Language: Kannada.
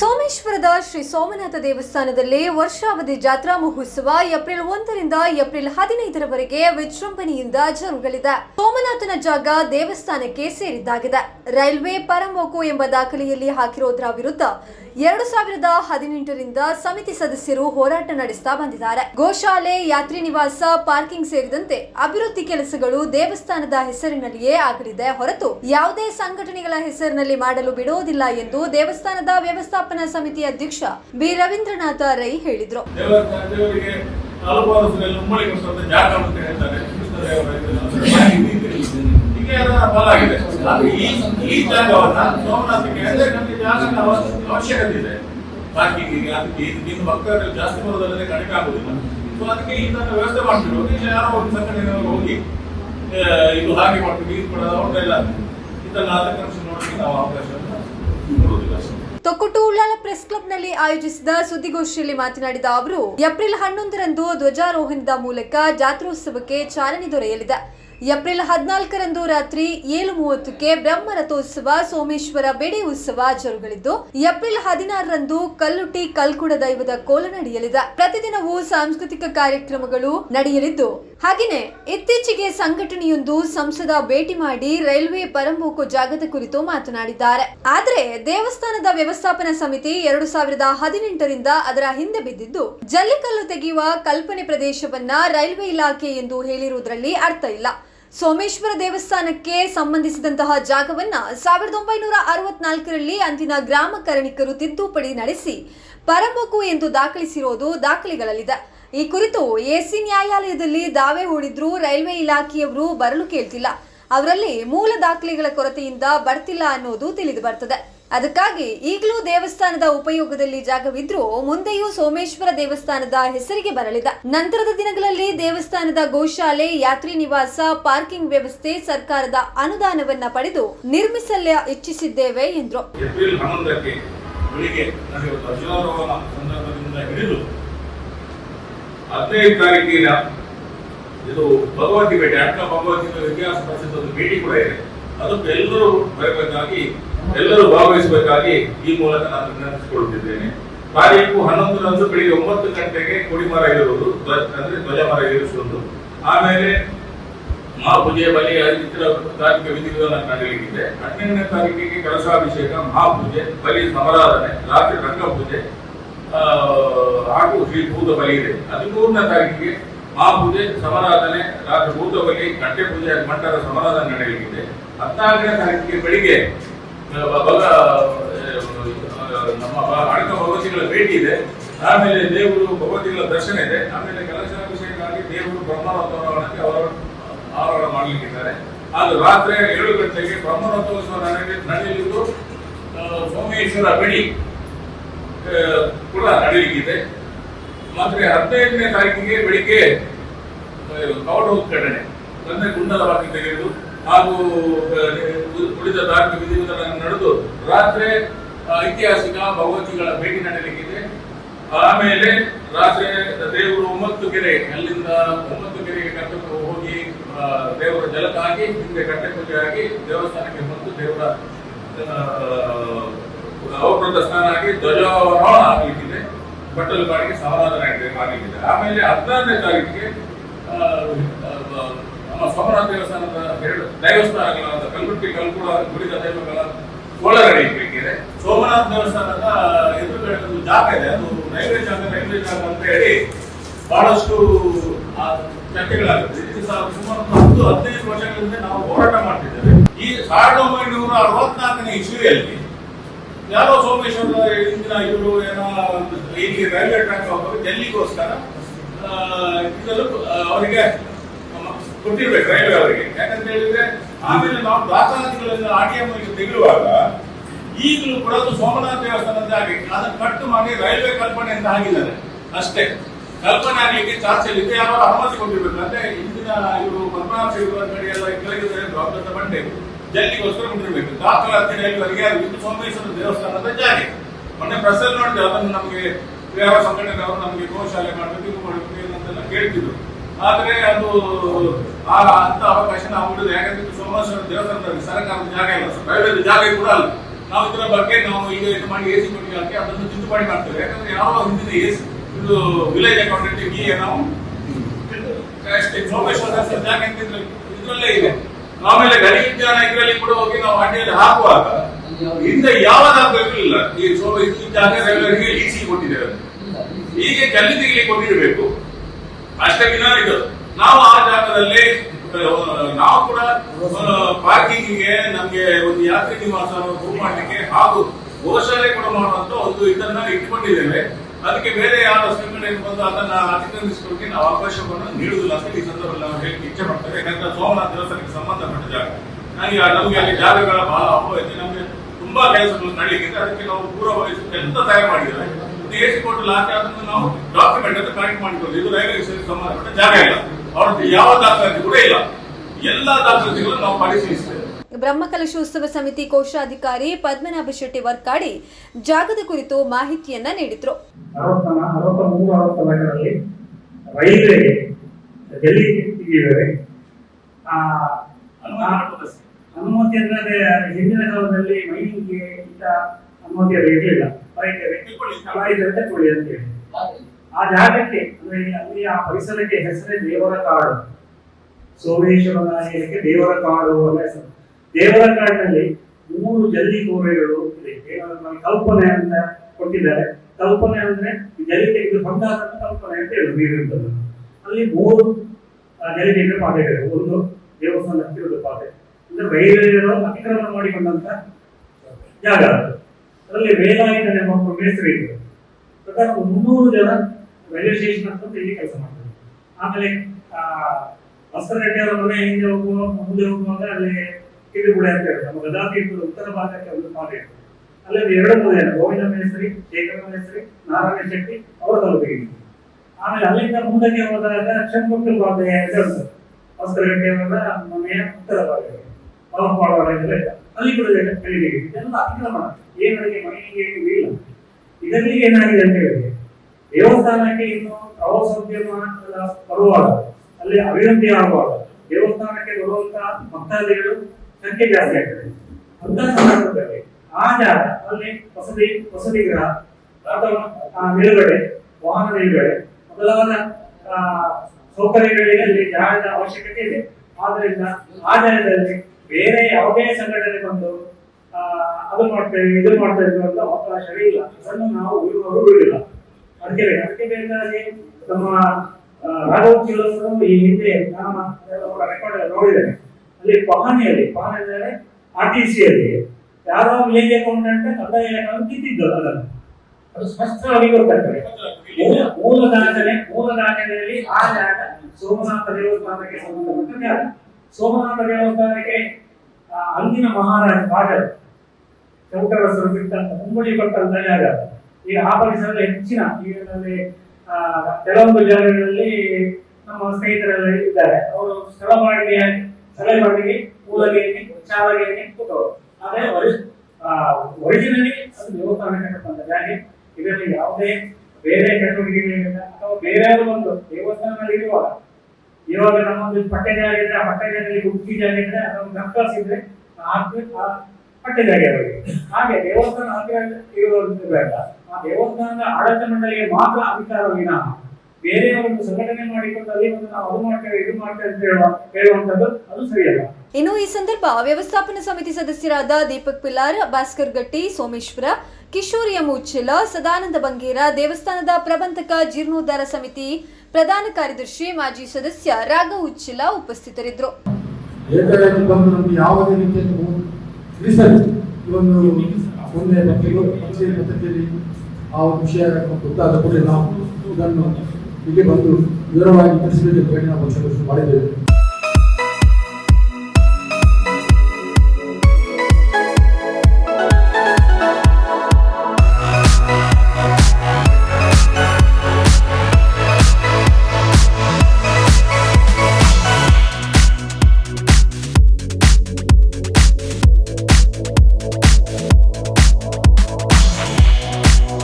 ಸೋಮೇಶ್ವರದ ಶ್ರೀ ಸೋಮನಾಥ ದೇವಸ್ಥಾನದಲ್ಲಿ ವರ್ಷಾವಧಿ ಜಾತ್ರಾ ಮಹೋತ್ಸವ ಏಪ್ರಿಲ್ ಒಂದರಿಂದ ಏಪ್ರಿಲ್ ಹದಿನೈದರವರೆಗೆ ವಿಜೃಂಭಣೆಯಿಂದ ಜರುಗಲಿದೆ. ಸೋಮನಾಥನ ಜಾಗ ದೇವಸ್ಥಾನಕ್ಕೆ ಸೇರಿದ್ದಾಗಿದೆ. ರೈಲ್ವೆ ಪರಮೋಕು ಎಂಬ ದಾಖಲೆಯಲ್ಲಿ ಹಾಕಿರೋದ್ರ ವಿರುದ್ಧ ಎರಡು ಸಾವಿರದ ಹದಿನೆಂಟರಿಂದ ಸಮಿತಿ ಸದಸ್ಯರು ಹೋರಾಟ ನಡೆಸ್ತಾ ಬಂದಿದ್ದಾರೆ. ಗೋಶಾಲೆ, ಯಾತ್ರಿ ನಿವಾಸ, ಪಾರ್ಕಿಂಗ್ ಸೇರಿದಂತೆ ಅಭಿವೃದ್ಧಿ ಕೆಲಸಗಳು ದೇವಸ್ಥಾನದ ಹೆಸರಿನಲ್ಲಿಯೇ ಆಗಲಿದೆ ಹೊರತು ಯಾವುದೇ ಸಂಘಟನೆಗಳ ಹೆಸರಿನಲ್ಲಿ ಮಾಡಲು ಬಿಡುವುದಿಲ್ಲ ಎಂದು ದೇವಸ್ಥಾನದ ವ್ಯವಸ್ಥಾಪನಾ ಸಮಿತಿ ಅಧ್ಯಕ್ಷ ಬಿ. ರವೀಂದ್ರನಾಥ ರೈ ಹೇಳಿದ್ರು ದೇವರ ದೇವರಿಗೆ ಹಲವಾರು ಸಲ ಉಮ್ಮಳಿ ಕೊಟ್ಟಂತ ಜಾಗ ಅಂತ ಹೇಳ್ತಾರೆ ಹೀಗೆ ಅದರ ಫಲ ಆದ್ರೆ ಈ ಈ ಜಾಗವನ್ನ ಸೋಮನಾಥಕ್ಕೆ ಅಂದ್ರೆ ನಮಗೆ ಜಾಗದ ಅವ- ಅವಶ್ಯಕತೆ ಇದೆ ಪಾರ್ಕಿಂಗಿಗೆ ಅದಕ್ಕೆ ನಿಮ್ಮ ಭಕ್ತರು ಜಾಸ್ತಿ ಬರೋದಲ್ಲದೆ ಕಡಿಮೆ ಆಗುದಿಲ್ಲ ಸೊ ಅದಕ್ಕೆ ಇದನ್ನ ವ್ಯವಸ್ಥೆ ಮಾಡ್ತಿರೋ ಈಗ ಯಾರೋ ಒಂದು ಸಂಘಟನೆ ಹೋಗಿ ಇದು ಹಾಗೆ ಮಾಡ್ತೀವಿ ಇದು ಕೊಡೋದು ಅವ್ರದ್ದೆಲ್ಲ ಇದನ್ನ ಅದಕ್ಕೆ ನೋಡಿ ನಾವು ಅವಕಾಶವನ್ನು ಕೊಡೋದಿಲ್ಲ ಅಷ್ಟೇ. ತೊಕ್ಕೊಟ್ಟು ಉಳ್ಳಾಲ ಪ್ರೆಸ್ ಕ್ಲಬ್ನಲ್ಲಿ ಆಯೋಜಿಸಿದ ಸುದ್ದಿಗೋಷ್ಠಿಯಲ್ಲಿ ಮಾತನಾಡಿದ ಅವರು, ಏಪ್ರಿಲ್ ಹನ್ನೊಂದರಂದು ಧ್ವಜಾರೋಹಣದ ಮೂಲಕ ಜಾತ್ರೋತ್ಸವಕ್ಕೆ ಚಾಲನೆ ದೊರೆಯಲಿದೆ. ಏಪ್ರಿಲ್ ಹದಿನಾಲ್ಕರಂದು ರಾತ್ರಿ ಏಳು ಮೂವತ್ತಕ್ಕೆ ಬ್ರಹ್ಮ ಸೋಮೇಶ್ವರ ಬೆಡಿ ಉತ್ಸವ ಜರುಗಲಿದ್ದು, ಏಪ್ರಿಲ್ ಹದಿನಾರರಂದು ಕಲ್ಲುಟಿ ಕಲ್ಕುಡ ದೈವದ ಕೋಲ ನಡೆಯಲಿದೆ. ಪ್ರತಿದಿನವೂ ಸಾಂಸ್ಕೃತಿಕ ಕಾರ್ಯಕ್ರಮಗಳು ನಡೆಯಲಿದ್ದು, ಹಾಗೆಯೇ ಇತ್ತೀಚೆಗೆ ಸಂಘಟನೆಯೊಂದು ಸಂಸದ ಭೇಟಿ ಮಾಡಿ ರೈಲ್ವೆ ಪರಮೋಕು ಜಾಗದ ಕುರಿತು ಮಾತನಾಡಿದ್ದಾರೆ. ಆದರೆ ದೇವಸ್ಥಾನದ ವ್ಯವಸ್ಥಾಪನಾ ಸಮಿತಿ ಎರಡು ಸಾವಿರದ ಹದಿನೆಂಟರಿಂದ ಅದರ ಹಿಂದೆ ಬಿದ್ದಿದ್ದು, ಜಲ್ಲಿಕಲ್ಲು ತೆಗೆಯುವ ಕಲ್ಪನೆ ಪ್ರದೇಶವನ್ನ ರೈಲ್ವೆ ಇಲಾಖೆ ಎಂದು ಹೇಳಿರುವುದರಲ್ಲಿ ಅರ್ಥ ಇಲ್ಲ. ಸೋಮೇಶ್ವರ ದೇವಸ್ಥಾನಕ್ಕೆ ಸಂಬಂಧಿಸಿದಂತಹ ಜಾಗವನ್ನ ಸಾವಿರದ ಒಂಬೈನೂರ ಅರವತ್ನಾಲ್ಕರಲ್ಲಿ ಅಂದಿನ ಗ್ರಾಮ ಕರಣಿಕರು ತಿದ್ದುಪಡಿ ನಡೆಸಿ ಪರಮಕು ಎಂದು ದಾಖಲಿಸಿರೋದು ದಾಖಲೆಗಳಲ್ಲಿದೆ. ಈ ಕುರಿತು ಎಸಿ ನ್ಯಾಯಾಲಯದಲ್ಲಿ ದಾವೆ ಹೂಡಿದ್ರೂ ರೈಲ್ವೆ ಇಲಾಖೆಯವರು ಬರಲು ಕೇಳ್ತಿಲ್ಲ. ಅವರಲ್ಲಿ ಮೂಲ ದಾಖಲೆಗಳ ಕೊರತೆಯಿಂದ ಬರ್ತಿಲ್ಲ ಅನ್ನೋದು ತಿಳಿದು ಬರ್ತದೆ. ಅದಕ್ಕಾಗಿ ಈಗಲೂ ದೇವಸ್ಥಾನದ ಉಪಯೋಗದಲ್ಲಿ ಜಾಗವಿದ್ರೂ ಮುಂದೆಯೂ ಸೋಮೇಶ್ವರ ದೇವಸ್ಥಾನದ ಹೆಸರಿಗೆ ಬರಲಿದೆ. ನಂತರದ ದಿನಗಳಲ್ಲಿ ದೇವಸ್ಥಾನದ ಗೋಶಾಲೆ, ಯಾತ್ರಿ ನಿವಾಸ, ಪಾರ್ಕಿಂಗ್ ವ್ಯವಸ್ಥೆ ಸರ್ಕಾರದ ಅನುದಾನವನ್ನ ಪಡೆದು ನಿರ್ಮಿಸಲು ಇಚ್ಛಿಸಿದ್ದೇವೆ ಎಂದರು. ಇದು ಭೇಟಿ ಕೂಡ ಇದೆ. ಅದಕ್ಕೆ ಎಲ್ಲರೂ ಬರಬೇಕಾಗಿ ಎಲ್ಲರೂ ಭಾಗವಹಿಸಬೇಕಾಗಿ ಈ ಮೂಲಕ ನಾನು ವಿನಂತಿಸಿಕೊಳ್ಳುತ್ತಿದ್ದೇನೆ. ತಾರೀಕು ಹನ್ನೊಂದರಂದು ಬೆಳಿಗ್ಗೆ ಒಂಬತ್ತು ಗಂಟೆಗೆ ಕೊಡಿಮರ ಇರುವುದು ಅಂದ್ರೆ ಧ್ವಜ ಮರ ಇರಿಸುವುದು. ಆಮೇಲೆ ಮಹಾಪೂಜೆಯ ಬಲಿ ಇತರ ಧಾರ್ಮಿಕ ವಿಧಿವಿಧಾನ ನಡೆಯಲಿಕ್ಕಿದೆ ಹನ್ನೆರಡನೇ ತಾರೀಕಿಗೆ ಕಲಶಾಭಿಷೇಕ ಮಹಾಪೂಜೆ ಬಲಿ ಸಮರಾಧನೆ, ರಾತ್ರಿ ರಂಗಪೂಜೆ ಹಾಗೂ ಶ್ರೀ ಭೂತ ಬಲಿ ಇದೆ. ಹದಿಮೂರನೇ ತಾರೀಕಿಗೆ ಮಹಾಪೂಜೆ ಸಮರಾಧನೆ, ರಾತ್ರಿ ಭೂತ ಬಲಿ, ಗಂಟೆ ಪೂಜೆ ಮಂಟರ ಸಮರಾಧನೆ ನಡೆಯಲಿಕ್ಕಿದೆ. ಹದಿನಾಲ್ಕನೇ ತಾರೀಕಿಗೆ ಬೆಳಿಗ್ಗೆ ಭಗ ನಮ್ಮ ಅಣಕ ಭಗವತಿಗಳ ಭೇಟಿ ಇದೆ. ಆಮೇಲೆ ದೇವರು ಭಗವತಿಗಳ ದರ್ಶನ ಇದೆ. ಆಮೇಲೆ ಕಲಶಾಭಿಷೇಕ ಆಗಿ ದೇವರು ಬ್ರಹ್ಮರಥೋತ್ಸವಕ್ಕೆ ಅವರು ಆರೋಹಣ ಮಾಡಲಿಕ್ಕಿದ್ದಾರೆ. ಅದು ರಾತ್ರಿ ಏಳು ಗಂಟೆಗೆ ಬ್ರಹ್ಮರಥೋತ್ಸವ ನನಗೆ ನಡೆಯಲಿದ್ದು ಸೋಮೇಶ್ವರ ಬೆಡಿ ಕೂಡ ನಡೆಯಲಿಕ್ಕಿದೆ. ಮತ್ತೆ ಹದಿನೈದನೇ ತಾರೀಕಿಗೆ ಬೆಳಿಗ್ಗೆ ಕವಡ ಉದ್ಘಾಟನೆ. ಅಂದ್ರೆ ಗುಂಡದ ತೆಗೆದು ಹಾಗೂ ಉಳಿದ ಧಾರ್ಮಿಕ ವಿಧಿವಿಧಾನಗಳನ್ನು ನಡೆದು ರಾತ್ರಿ ಐತಿಹಾಸಿಕ ಭಗವತಿಗಳ ಭೇಟಿ ನಡೆಯಲಿಕ್ಕಿದೆ. ಆಮೇಲೆ ರಾತ್ರಿ, ದೇವರು ಒಂಬತ್ತು ಕೆರೆ, ಅಲ್ಲಿಂದ ಒಂಬತ್ತು ಕೆರೆಗೆ ಕಟ್ಟಕ್ಕೆ ಹೋಗಿ ದೇವರ ಜಲಕ ಹಾಕಿ, ಹಿಂದೆ ಕಟ್ಟೆ ಪೂಜೆ ಆಗಿ ದೇವಸ್ಥಾನಕ್ಕೆ ಬಂದು ದೇವರ ಅವಕೃತ ಸ್ನಾನ ಆಗಿ ಧ್ವಜಾರೋಹಣ ಆಗಲಿಕ್ಕಿದೆ. ಬಟ್ಟಲು ಬಾಡಿಗೆ ಸಮಾರಾಧನೆ ಆಗಲಿಕ್ಕಿದೆ ಆಮೇಲೆ ಹದಿನಾರನೇ ತಾರೀಕಿಗೆ ಸೋಮನಾಥ ದೇವಸ್ಥಾನದ ಎರಡು ಅಂತ ಕಲ್ಗುಟ್ಟಿ ಕಲ್ಕುಳ ಗುಡಿದ ದೈವಗಳ ಕೋಳ ನಡೆಯಲಿಕ್ಕಿದೆ ಸೋಮನಾಥ ದೇವಸ್ಥಾನದ ಎದುರುಗಡೆ ಒಂದು ಜಾಗ ಇದೆ. ಅದು ರೈಲ್ವೆ ಜಾಗ ರೈಲ್ವೆ ಜಾಗ ಅಂತ ಹೇಳಿ ಬಹಳಷ್ಟು ಚರ್ಚೆಗಳಾಗುತ್ತೆ ಇದು ಸುಮಾರು ಹತ್ತು, ಹದಿನೈದು ವರ್ಷಗಳಿಂದ ನಾವು ಹೋರಾಟ ಮಾಡ್ತಿದ್ದೇವೆ. ಈ ಸಾವಿರದ ಒಂಬೈನೂರ ಅರವತ್ನಾಲ್ಕನೇ ಇಸ್ವಿಯಲ್ಲಿ ಯಾರೋ ಸೋಮೇಶ್ವರ ಇಂದಿನ ಇವರು ಏನೋ ಇಲ್ಲಿ ರೈಲ್ವೆ ಟ್ರ್ಯಾಕ್ ಹೋಗೋದು, ಡೆಲ್ಲಿಗೋಸ್ಕರ ಇದನ್ನು ಅವರಿಗೆ ಕೊಟ್ಟಿರ್ಬೇಕು ರೈಲ್ವೆ ಅವರಿಗೆ. ಯಾಕಂತ ಹೇಳಿದ್ರೆ, ಆಮೇಲೆ ನಾವು ದಾಖಲಾತಿಗಳನ್ನು ಆರ್ ಟಿ ಎಂ ತೆಗೆಯುವಾಗ, ಈಗಲೂ ಕೂಡ ಸೋಮನಾಥ ದೇವಸ್ಥಾನದ ಆಗಿ ಅದನ್ನು ಕಟ್ ಮಾಡಿ ರೈಲ್ವೆ ಕಲ್ಪನೆ ಅಂತ ಆಗಿದ್ದಾರೆ ಅಷ್ಟೇ. ಕಲ್ಪನೆ ಆಗ್ಲಿಕ್ಕೆ ಚಾರ್ಜ್ ಇದೆ ಯಾರೋ ಅನುಮತಿ ಕೊಟ್ಟಿರ್ಬೇಕು. ಅಂದ್ರೆ ಇಂದಿನ ಇವರು ಪದ್ಮನಾಭ ಕಡೆ ಎಲ್ಲ ಕೆಳಗಿದ್ದಾರೆ, ಡಾಕ್ಟರ್ ಬಂಡೆ ಜಲ್ಲಿಗೋಸ್ಕರ ಕೊಟ್ಟಿರ್ಬೇಕು ದಾಖಲಾತಿ ರೈಲ್ವೆ ಇದು ಸೋಮೇಶ್ವರ ದೇವಸ್ಥಾನದ ಜಾರಿ ಮೊನ್ನೆ ಪ್ರಸಲ್ ನೋಡಿದ್ರೆ ನೋಡಿದೆ ಅದನ್ನು ನಮಗೆ ಯಾವ ಸಂಘಟನೆ, ಅವರು ನಮಗೆ ಗೋಶಾಲೆ ಮಾಡಬೇಕು, ಇದು ಮಾಡಬೇಕು, ಏನಂತೆಲ್ಲ ಕೇಳ್ತಿದ್ರು. ಆದ್ರೆ ಅದು ಆ ಅಂತ ಅವಕಾಶ ನಾವು ಬಿಡುದು ಯಾಕಂದ್ರೆ ಇದು ಸೋಮೇಶ್ವರ ದೇವಸ್ಥಾನದಲ್ಲಿ ಸರ್ಕಾರದ ಜಾಗ ಇಲ್ಲ. ರೈಲ್ವೆ ಜಾಗ ಕೂಡ ಅಲ್ಲ. ನಾವು ಇದರ ಬಗ್ಗೆ ನಾವು ಈಗ ಇದು ಮಾಡಿ ಎ ಸಿ ಕೊಟ್ಟಿಗೆ ಹಾಕಿ ಅದನ್ನು ತಿದ್ದುಪಡಿ ಮಾಡ್ತೇವೆ. ಯಾಕಂದ್ರೆ ಯಾವ ಹಿಂದಿನ ಎಸ್ ಇದು ವಿಲೇಜ್ ಅಕೌಂಟೆಂಟ್ಗೆ ನಾವು ಅಷ್ಟೇ ಸೋಮೇಶ್ವರ ಜಾಗ ಅಂತಿದ್ರೆ ಇದ್ರಲ್ಲೇ ಇದೆ. ಆಮೇಲೆ ಗಣಿ ವಿಜ್ಞಾನ ಇದರಲ್ಲಿ ಕೂಡ ಹೋಗಿ ನಾವು ಅಡ್ಡಿಯಲ್ಲಿ ಹಾಕುವಾಗ ಹಿಂದೆ ಯಾವ ಇರಲಿಲ್ಲ ಈ ಸೋಮ ಈ ಜಾಗ ರೈಲ್ವೆಗೆ ಈಸಿ ಕೊಟ್ಟಿದ್ದೇವೆ ಹೀಗೆ ಕಲ್ಲಿ ತೆಗಿಲಿ ಕೊಟ್ಟಿರಬೇಕು. ಅಷ್ಟೇ ಇದು ನಾವು ಆ ಜಾಗದಲ್ಲಿ ನಾವು ಕೂಡ ಪಾರ್ಕಿಂಗ್ಗೆ ನಮ್ಗೆ ಒಂದು ಯಾತ್ರಿ ನಿವಾಸ ಬುಕ್ ಮಾಡಲಿಕ್ಕೆ ಹಾಗೂ ಗೋಶಾಲೆ ಕೂಡ ಮಾಡುವಂತ ಒಂದು ಇದನ್ನ ಇಟ್ಕೊಂಡಿದ್ದೇವೆ. ಅದಕ್ಕೆ ಬೇರೆ ಯಾವ ಸ್ಟೇಟ್ಮೆಂಟ್ ಬಂದು ಅದನ್ನ ಅತಿಕ್ರಮಿಸಿಕೊಳ್ಳಿ ನಾವು ಅವಕಾಶವನ್ನು ನೀಡುವುದಿಲ್ಲ ಅಂತ ಈ ಸಂದರ್ಭದಲ್ಲಿ ನಾವು ಹೇಳಿ ಇಚ್ಛೆ ಮಾಡ್ತೇವೆ ಯಾಕಂದ್ರೆ ಸೋಮನಾಥ ದೇವಸ್ಥಾನಕ್ಕೆ ಸಂಬಂಧಪಟ್ಟ ಜಾಗ. ನನಗೆ ನಮಗೆ ಅಲ್ಲಿ ಜಾಗಗಳ ಬಹಳ ಅಭಾವ ಇದೆ. ನಮಗೆ ತುಂಬಾ ಕೆಲಸಗಳು ನಡೀಲಿಕ್ಕೆ ಅದಕ್ಕೆ ನಾವು ಪೂರ್ವವಹಿಸಿ ಎಂತ ತಯಾರು ಮಾಡಿದ್ದೇವೆ. ಎ ಸಿ ಕೋರ್ಟಲ್ಲಿ ಹಾಕಿ ಅದನ್ನು ನಾವು ಡಾಕ್ಯುಮೆಂಟ್ ಅಂತ ಕರೆಕ್ಟ್ ಮಾಡಿಕೊಳ್ಳಿ ಇದು ರೈಲ್ವೆ ಸಂಬಂಧಪಟ್ಟ ಜಾಗ ಇಲ್ಲ. ಅವ್ರದ್ದು ಯಾವ ದಾಖಲಾತಿ ಕೂಡ ಇಲ್ಲ. ಎಲ್ಲಾ ದಾಖಲಾತಿಗಳನ್ನು ನಾವು ಪರಿಶೀಲಿಸ್ತೇವೆ ಬ್ರಹ್ಮಕಲಶೋತ್ಸವ ಸಮಿತಿ ಕೋಶಾಧಿಕಾರಿ ಪದ್ಮನಾಭ ಶೆಟ್ಟಿ ವರ್ಕಾಡಿ ಜಾಗದ ಕುರಿತು ಮಾಹಿತಿಯನ್ನ ನೀಡಿದ್ರು. ರೈಲ್ವೆಗೆ ಡೆಲ್ಲಿ ಆ ಅನುಮತಿ ಅಂದ್ರೆ ಹಿಂದಿನ ಕಾಲದಲ್ಲಿ ಮೈನಿಂಗ್ಗೆ ಅನುಮತಿ ಅದು ಇರಲಿಲ್ಲ. ತಗೊಳ್ಳಿ ಅಂತ ಹೇಳಿ ಆ ಜಾಗಕ್ಕೆ, ಅಂದ್ರೆ ಅಲ್ಲಿ ಆ ಪರಿಸರಕ್ಕೆ ಹೆಸರೇ ದೇವರ ಕಾಡು. ಸೋಮೇಶ್ವರನ ಏರಿಕೆ ದೇವರ ಕಾಡು ಹೆಸರು. ದೇವರ ಕಾಡಿನಲ್ಲಿ ಮೂರು ಜಲ್ಲಿ ಕೋರೆಗಳು ಇದೆ. ಕಲ್ಪನೆ ಅಂತ ಕೊಟ್ಟಿದ್ದಾರೆ. ಕಲ್ಪನೆ ಅಂದ್ರೆ ಜಲ್ಲಿ ತೆಗೆದು ಬಂದಾಗ ಕಲ್ಪನೆ ಅಂತ ಹೇಳುದು ನೀರಿರುತ್ತದೆ ಅಲ್ಲಿ ಮೂರು ಜಲ್ಲಿ ತೆಗೆದ ಪಾತೆಗಳು ಒಂದು ದೇವಸ್ಥಾನ ಹತ್ತಿರದ ಪಾತೆ ಅಂದ್ರೆ ರೈಲ್ವೆಗಳು ಅತಿಕ್ರಮಣ ಮಾಡಿಕೊಂಡಂತ ಜಾಗ ಅದು. ಅದರಲ್ಲಿ ವೇಲಾಯುಧ ಎಂಬ ಒಬ್ಬ ಮೇಸ್ತ್ರಿ ಇದ್ರು ಪ್ರಕಾರ ಮುನ್ನೂರು ಜನ ರೈಲ್ವೆ ಸ್ಟೇಷನ್ ಅಂತ ಇಲ್ಲಿ ಕೆಲಸ ಮಾಡ್ತಾರೆ ಆಮೇಲೆ, ಆ ವಸ್ತ್ರರೆಡ್ಡಿ ಅವರ ಮನೆ ಹಿಂದೆ ಹೋಗುವ, ಮುಂದೆ ಹೋಗುವಾಗ ಅಲ್ಲಿ ಕಿಡಿಗುಡೆ ಅಂತ ಹೇಳಿ ನಮ್ಮ ಗದಾಪಿ ಉತ್ತರ ಭಾಗಕ್ಕೆ ಒಂದು ಪಾತೆ ಅಲ್ಲಿ ಒಂದು ಎರಡು ಮೂರು ಜನ ಗೋವಿಂದ ಮೇಸ್ತ್ರಿ, ಶೇಖರ ಮೇಸ್ತ್ರಿ, ನಾರಾಯಣ ಶೆಟ್ಟಿ ಅವರ ತಲುಪಿಗೆ ಆಮೇಲೆ ಅಲ್ಲಿಂದ ಮುಂದಕ್ಕೆ ಹೋದಾಗ ಶಂಕುಲ್ ಬಾಧೆ ಹೆಸರು ವಸ್ತ್ರರೆಡ್ಡಿ ಅವರ ಮನೆಯ ಉತ್ತರ ಭಾಗಕ್ಕೆ. ಪಾಲಪಾಡವರೆಲ್ಲ ಅಲ್ಲಿ ಕೂಡ ಕಲಿಗೆ ಇದೆಲ್ಲ ಅತಿಕ್ರಮಣ ಏನಿಗೆ ಮನೆಗೆ ಇಲ್ಲ ಇದರಲ್ಲಿ ಏನಾಗಿದೆ ಅಂತ ಹೇಳಿದ್ರೆ, ದೇವಸ್ಥಾನಕ್ಕೆ ಇನ್ನು ಪ್ರವಾಸೋದ್ಯಮ ಬರುವಾಗ ಅಲ್ಲಿ ಅಭಿವೃದ್ಧಿ ಆಗುವಾಗ ದೇವಸ್ಥಾನಕ್ಕೆ ಬರುವಂತಹ ಭಕ್ತಾದಿಗಳು ಸಂಖ್ಯೆ ಜಾಸ್ತಿ ಆಗ್ತದೆ. ಅಂತ ಸಂದರ್ಭದಲ್ಲಿ ಆ ಜಾಗ, ಅಲ್ಲಿ ವಸತಿ ವಸತಿ ಗೃಹ, ಅಥವಾ ನಿಲುಗಡೆ, ವಾಹನ ನಿಲುಗಡೆ, ಮೊದಲಾದ ಸೌಕರ್ಯಗಳಿಗೆ ಅಲ್ಲಿ ಜಾಗದ ಅವಶ್ಯಕತೆ ಇದೆ. ಆದ್ರಿಂದ ಆ ಜಾಗದಲ್ಲಿ ಬೇರೆ ಯಾವುದೇ ಸಂಘಟನೆ ಬಂದು ಆ, ಅದು ಮಾಡ್ತೇವೆ ಇದು ಮಾಡ್ತೇವೆ ಅಂತ ಅವಕಾಶವೇ ಇಲ್ಲ. ಅದನ್ನು ನಾವು ಉಳಿಯುವವರು ಬಿಡಿಲ್ಲ ಅದಕ್ಕೆ. ಅದಕ್ಕೆ ಬೇಕಾಗಿ ನಮ್ಮ ರಾಘವ ಈ ಹಿಂದೆ ನಾನು ರೆಕಾರ್ಡ್ ನೋಡಿದ್ದೇನೆ ಅಲ್ಲಿ ಪಹಣಿಯಲ್ಲಿ ಪಹಣಿ ಅಂದರೆ ಆರ್ ಟಿ ಸಿ ಅಲ್ಲಿ. ಯಾರೋ ವಿಲೇಜ್ ಅಕೌಂಟೆಂಟ್ ಕಂದಾಯ ಇಲಾಖೆ ಕಿತ್ತಿದ್ದು ಅದನ್ನು. ಅದು ಸ್ಪಷ್ಟವಾಗಿ ಗೊತ್ತಾಗ್ತದೆ ಮೂಲ ದಾಖಲೆ ಮೂಲ ದಾಖಲೆಯಲ್ಲಿ ಆ ಜಾಗ ಸೋಮನಾಥ ದೇವಸ್ಥಾನಕ್ಕೆ ಸಂಬಂಧಪಟ್ಟ ಜಾಗ ಸೋಮನಾಥ ದೇವಸ್ಥಾನಕ್ಕೆ ಅಂದಿನ ಮಹಾರಾಜ ರಾಜರು ಚೌಟರ ಬಿಟ್ಟಂತ ಮುಂಬಡಿ ಕೊಟ್ಟಂತ ಜಾಗ ಈಗ ಆ ಪರಿಸರದ ಹೆಚ್ಚಿನ ಆ, ಕೆಲವೊಂದು ಜಾಗಗಳಲ್ಲಿ ನಮ್ಮ ಸ್ನೇಹಿತರೆಲ್ಲ ಇದ್ದಾರೆ. ಅವರು ಸ್ಥಳ ಬಾಡಿಗೆ ಸ್ಥಳ ಬಾಡಿಗೆ ಮೂಲಗೇರಿ ಚಾಲಗೇರಿ ಕೊಟ್ಟವರು ಆದರೆ ಒರಿಜಿನಲಿ ಅದು ದೇವಸ್ಥಾನಕ್ಕೆ ಕಟ್ಟಂತ ಜಾಗ. ಇದರಲ್ಲಿ ಯಾವುದೇ ಬೇರೆ ಚಟುವಟಿಕೆಗಳಿಲ್ಲ. ಅಥವಾ ಬೇರೆ ಒಂದು ದೇವಸ್ಥಾನದಲ್ಲಿ ಇರುವಾಗ ಇವಾಗ ನಮ್ಮೊಂದು ಪಟ್ಟೆ ಇದ್ರೆ ಆ ಪಟ್ಟೆ ಜಾಗದಲ್ಲಿ ಗುಡ್ಗಿ ಜಾಗ ಇದ್ರೆ ಅದೊಂದು ಗಂಕಾಸ್ ಇದ್ರೆ ಪಟ್ಟೆ ಹಾಗೆ ದೇವಸ್ಥಾನ ಹತ್ತಿರ ಇರುವಂತ ಬೇಡ. ಆ ದೇವಸ್ಥಾನದ ಆಡಳಿತ ಮಂಡಳಿಗೆ ಮಾತ್ರ ಅಧಿಕಾರ ವಿನಃ. ಬೇರೆ ಒಂದು ಸಂಘಟನೆ ಮಾಡಿಕೊಂಡು ಅಲ್ಲಿ ಒಂದು ನಾವು ಅದು ಮಾಡ್ತೇವೆ, ಇದು ಮಾಡ್ತೇವೆ ಅಂತ ಹೇಳುವ ಹೇಳುವಂತದ್ದು ಅದು ಸರಿಯಲ್ಲ. ಇನ್ನು ಈ ಸಂದರ್ಭ ವ್ಯವಸ್ಥಾಪನಾ ಸಮಿತಿ ಸದಸ್ಯರಾದ ದೀಪಕ್ ಪಿಲ್ಲಾರ್, ಭಾಸ್ಕರ್ ಗಟ್ಟಿ, ಸೋಮೇಶ್ವರ, ಕಿಶೋರ್ ಉಚ್ಚಿಲ, ಸದಾನಂದ ಬಂಗೇರ, ದೇವಸ್ಥಾನದ ಪ್ರಬಂಧಕ ಜೀರ್ಣೋದ್ಧಾರ ಸಮಿತಿ ಪ್ರಧಾನ ಕಾರ್ಯದರ್ಶಿ ಮಾಜಿ ಸದಸ್ಯ ರಾಘವ್ ಉಚ್ಚಿಲ ಉಪಸ್ಥಿತರಿದ್ದರು. ಇಲ್ಲಿ ಬಂದು ವಿವರವಾಗಿ ಮಾಡಿದ್ದೇವೆ.